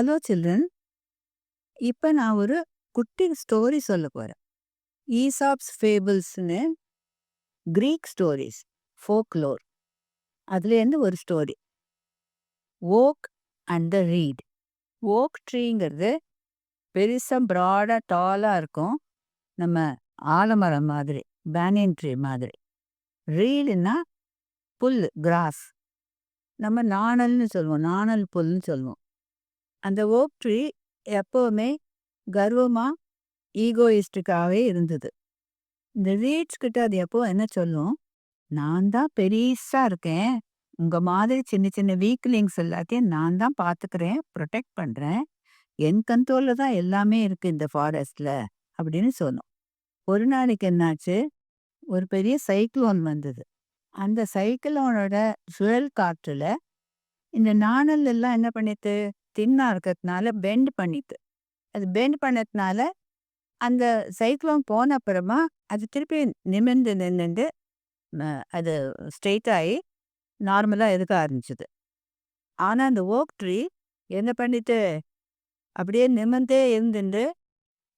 Hello children இப்போ நான் ஒரு குட்டி ஸ்டோரி சொல்ல போகிறேன் ஈசாப்ஸ் ஃபேபிள்ஸ்னு க்ரீக் ஸ்டோரிஸ் ஃபோக்லோர் அதுலேருந்து ஒரு story oak and the reed oak ட்ரீங்கிறது பெருசாக ப்ராடாக டாலாக இருக்கும். நம்ம ஆலமரம் மாதிரி பேனியன் ட்ரீ மாதிரி. ரீடுன்னா புல் கிராஸ் நம்ம நாணல்னு சொல்லுவோம். நாணல் புல்னு சொல்லுவோம். அந்த ஓக் ட்ரீ எப்போவுமே கர்வமாக ஈகோயிஸ்டிக்காகவே இருந்தது. இந்த ரீட்ஸ் கிட்ட அது எப்போ என்ன சொல்லும்? நான் தான் பெரிசா இருக்கேன். உங்க மாதிரி சின்ன சின்ன வீக்லிங்ஸ் எல்லாத்தையும் நான் தான் பார்த்துக்கிறேன் ப்ரொடெக்ட் பண்றேன். என் கண்ட்ரோல்ல தான் எல்லாமே இருக்கு இந்த ஃபாரஸ்ட்ல அப்படின்னு சொன்னோம். ஒரு நாளைக்கு என்னாச்சு? ஒரு பெரிய சைக்ளோன் வந்தது. அந்த சைக்ளோனோட சுழல் காற்றுல இந்த நாணல் எல்லாம் என்ன பண்ணிட்டு தின்னாக இருக்கிறதுனால பெண்ட் பண்ணிட்டு. அது பெண்ட் பண்ணதுனால அந்த சைக்ளோன் போன அப்புறமா அது திருப்பி நிமிர்ந்து நின்றுண்டு அது ஸ்ட்ரெயிட்டாகி நார்மலாக இருக்க ஆரம்பிச்சுது. ஆனால் அந்த ஓக் ட்ரீ என்ன பண்ணிட்டு அப்படியே நிமிர்ந்தே இருந்துட்டு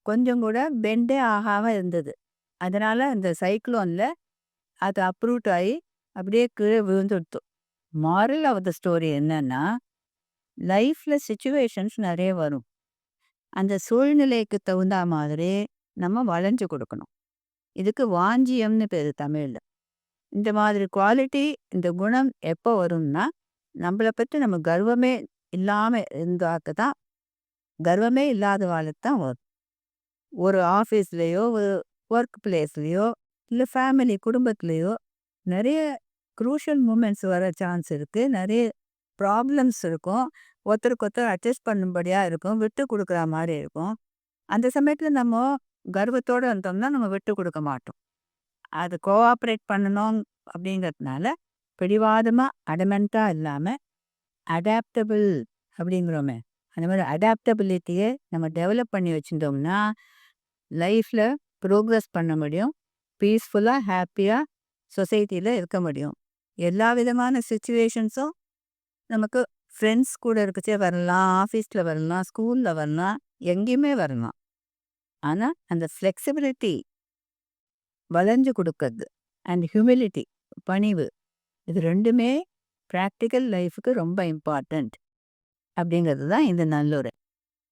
கொஞ்சம் கூட பெண்டே ஆகாமல் இருந்தது. அதனால் அந்த சைக்ளோனில் அது அப்ரூட் ஆகி அப்படியே கீழே விழுந்துடுத்து. மாரல் ஆஃப் த ஸ்டோரி என்னன்னா லைஃப்பில் சுச்சுவேஷன்ஸ் நிறைய வரும். அந்த சூழ்நிலைக்கு தகுந்த மாதிரி நம்ம வளைஞ்சு கொடுக்கணும். இதுக்கு வாஞ்சியம்னு பேர் தமிழில். இந்த மாதிரி குவாலிட்டி இந்த குணம் எப்போ வரும்னா நம்மளை பற்றி நம்ம கர்வமே இல்லாமல் இருந்தாக்கு தான் கர்வமே இல்லாத வாழ்க்கை தான் வரும். ஒரு ஆஃபீஸ்லேயோ ஒரு ஒர்க் பிளேஸ்லேயோ இல்லை ஃபேமிலி குடும்பத்துலேயோ நிறைய க்ரூஷியல் மூமெண்ட்ஸ் வர சான்ஸ் இருக்குது நிறைய ப்ராப்ளம்ஸ் இருக்கும். ஒருத்தருக்கு ஒருத்தர் அட்ஜஸ்ட் பண்ணும்படியாக இருக்கும். விட்டு கொடுக்குற மாதிரி இருக்கும். அந்த சமயத்தில் நம்ம கர்வத்தோடு இருந்தோம்னா நம்ம விட்டு கொடுக்க மாட்டோம். அது கோஆப்ரேட் பண்ணணும் அப்படிங்கிறதுனால பிடிவாதமாக அடமெண்ட்டாக இல்லாமல் அடாப்டபிள் அப்படிங்கிறோமே. அந்த மாதிரி அடாப்டபிலிட்டியை நம்ம டெவலப் பண்ணி வச்சுருந்தோம்னா லைஃப்பில் ப்ரோக்ரஸ் பண்ண முடியும். பீஸ்ஃபுல்லாக ஹாப்பியாக சொசைட்டியில் இருக்க முடியும். எல்லா விதமான சுச்சுவேஷன்ஸும் நமக்கு ஃப்ரெண்ட்ஸ் கூட இருக்கச்சே வரலாம் ஆஃபீஸில் வரலாம் ஸ்கூலில் வரலாம் எங்கேயுமே வரலாம். ஆனால் அந்த ஃப்ளெக்சிபிலிட்டி வளைஞ்சு கொடுக்கறது அண்ட் ஹியூமிலிட்டி பணிவு இது ரெண்டுமே ப்ராக்டிக்கல் லைஃபுக்கு ரொம்ப இம்பார்ட்டண்ட் அப்படிங்கிறது தான் இந்த நல்லுரை.